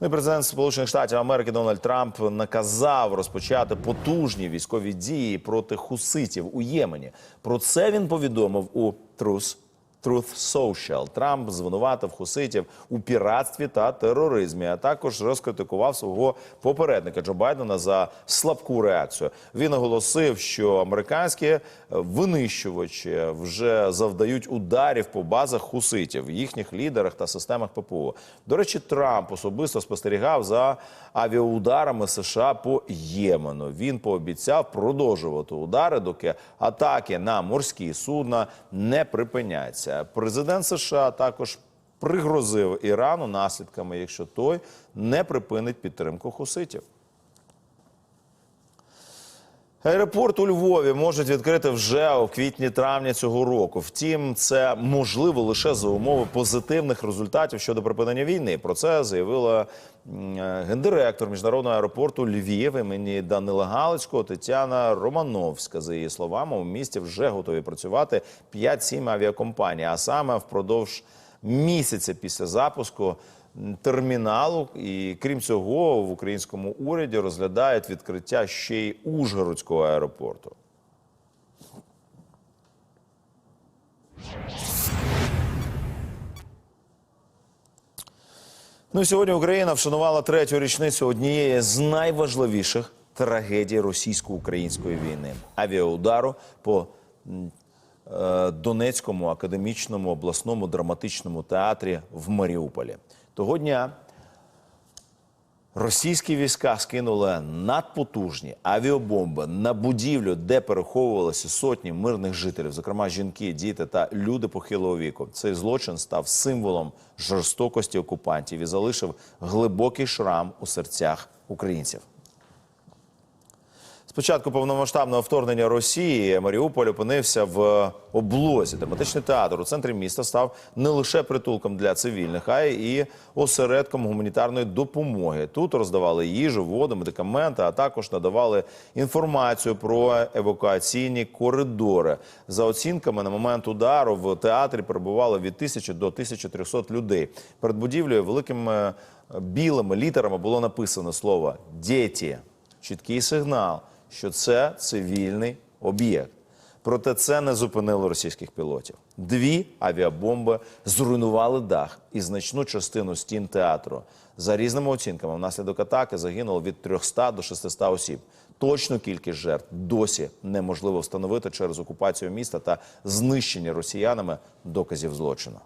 Ну і президент Сполучених Штатів Америки Дональд Трамп наказав розпочати потужні військові дії проти хуситів у Ємені. Про це він повідомив у Truth Truth Social. Трамп звинуватив хуситів у піратстві та тероризмі, а також розкритикував свого попередника Джо Байдена за слабку реакцію. Він оголосив, що американські е, винищувачі вже завдають ударів по базах хуситів, їхніх лідерах та системах ППО. До речі, Трамп особисто спостерігав за авіаударами США по Ємену. Він пообіцяв продовжувати удари, доки атаки на морські судна не припиняться. Президент США також пригрозив Ірану наслідками, якщо той не припинить підтримку хуситів. Аеропорт у Львові можуть відкрити вже у квітні-травні цього року. Втім, це можливо лише за умови позитивних результатів щодо припинення війни. Про це заявила е, гендиректор міжнародного аеропорту Львів імені Данила Галицького Тетяна Романовська. За її словами, у місті вже готові працювати 5-7 авіакомпаній, а саме впродовж місяця після запуску терміналу. І крім цього, в українському уряді розглядають відкриття ще й Ужгородського аеропорту. Ну сьогодні Україна вшанувала третю річницю однієї з найважливіших трагедій російсько-української війни авіаудару по Донецькому академічному обласному драматичному театрі в Маріуполі. Того дня Російські війська скинули надпотужні авіабомби на будівлю, де переховувалися сотні мирних жителів, зокрема жінки, діти та люди похилого віку. Цей злочин став символом жорстокості окупантів і залишив глибокий шрам у серцях українців. Початку повномасштабного вторгнення Росії Маріуполь опинився в облозі. Драматичний театр у центрі міста став не лише притулком для цивільних, а й осередком гуманітарної допомоги. Тут роздавали їжу, воду, медикаменти, а також надавали інформацію про евакуаційні коридори. За оцінками, на момент удару в театрі перебувало від 1000 до 1300 людей. Перед будівлею великими е, білими літерами було написано слово «Діті». Чіткий сигнал, що це цивільний об'єкт. Проте це не зупинило російських пілотів. Дві авіабомби зруйнували дах і значну частину стін театру. За різними оцінками, внаслідок атаки загинуло від 300 до 600 осіб. Точну кількість жертв досі неможливо встановити через окупацію міста та знищення росіянами доказів злочину.